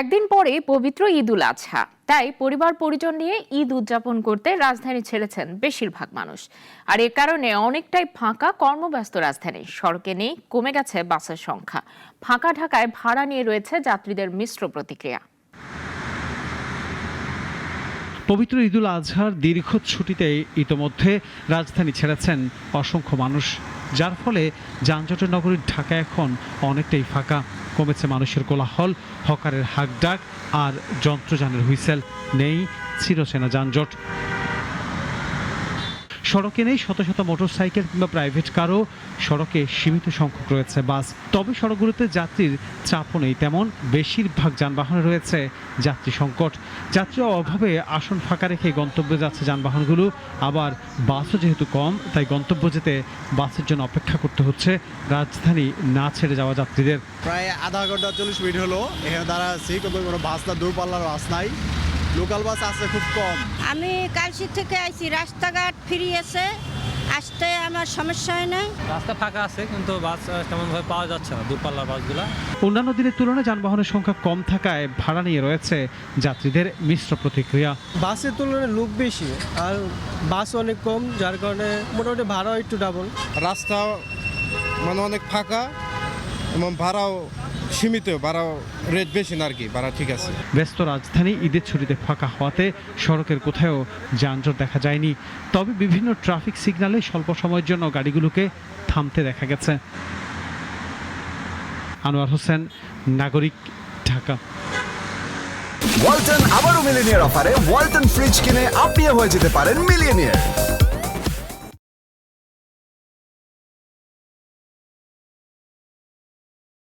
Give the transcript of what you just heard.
একদিন পরে পবিত্র ঈদ উল আজহা। তাই পরিবার পরিজন নিয়ে ঈদ উদযাপন করতে রাজধানী ছেড়েছেন বেশিরভাগ মানুষ। আর এ কারণে অনেকটাই ফাঁকা কর্মব্যস্ত রাজধানী। সড়কে নেই, কমে গেছে বাসের সংখ্যা। ফাঁকা ঢাকায় ভাড়া নিয়ে রয়েছে যাত্রীদের মিশ্র প্রতিক্রিয়া। পবিত্র ঈদুল আজহার দীর্ঘ ছুটিতে ইতোমধ্যে রাজধানী ছেড়েছেন অসংখ্য মানুষ। যার ফলে যানজটের নগরী ঢাকা এখন অনেকটাই ফাঁকা। কমেছে মানুষের কোলাহল, হকারের হাকডাক আর যন্ত্রযানের হুইসেল। নেই চিরসেনা যানজট। সড়কে নেই, শত শত মোটরসাইকেল কিংবা প্রাইভেট কারও সড়কে সীমিত সংখ্যক রয়েছে বাস। তবে সড়কগুলোতে যাত্রীর চাপও নেই, তেমন বেশিরভাগ যানবাহনে রয়েছে যাত্রী সংকট। যাত্রীর অভাবে আসন ফাঁকা রেখে গন্তব্যে যাচ্ছে যানবাহনগুলো। আবার বাসও যেহেতু কম, তাই গন্তব্য যেতে বাসের জন্য অপেক্ষা করতে হচ্ছে। রাজধানী না ছেড়ে যাওয়া যাত্রীদের। প্রায় আধা ঘণ্টা চল্লিশ মিনিট হলো, এখানে দাঁড়া আছি। কোনো বাস না, দূরপাল্লার বাস নাই। লোকাল বাস আছে খুব কম। আমি কালসি থেকে আইছি রাস্তাঘাট ফ্রি আছে আসতে আমার সমস্যা হয় না। রাস্তা ফাঁকা আছে কিন্তু বাস তেমনভাবে পাওয়া যাচ্ছে না দূরপাল্লার বাসগুলা। অন্যান্য দিনের তুলনায় যানবাহনের সংখ্যা কম থাকায় ভাড়া নিয়ে রয়েছে যাত্রীদের মিশ্র প্রতিক্রিয়া। বাসের তুলনায় লোক বেশি আর বাস অনেক কম যার কারণে মোটামুটি ভাড়াও একটু ডাবল রাস্তা মানে অনেক ফাঁকা এবং ভাড়াও সীমিত ভাড়াও রেট বেশি না আর কি ভাড়া ঠিক আছে। ব্যস্ত রাজধানী ঈদের ছুটিতে ফাঁকা হওয়াতে সড়কের কোথাও যানজট দেখা যায়নি তবে বিভিন্ন ট্রাফিক সিগনালে স্বল্প সময়ের জন্য গাড়িগুলোকে থামতে দেখা গেছে। আনোয়ার হোসেন নাগরিক ঢাকা। ওয়ালটন আবারও মিলিনিয়ার অফারে ওয়ালটন ফ্রিজ কিনে আপনিও হয়ে যেতে পারেন মিলিয়নিয়ার।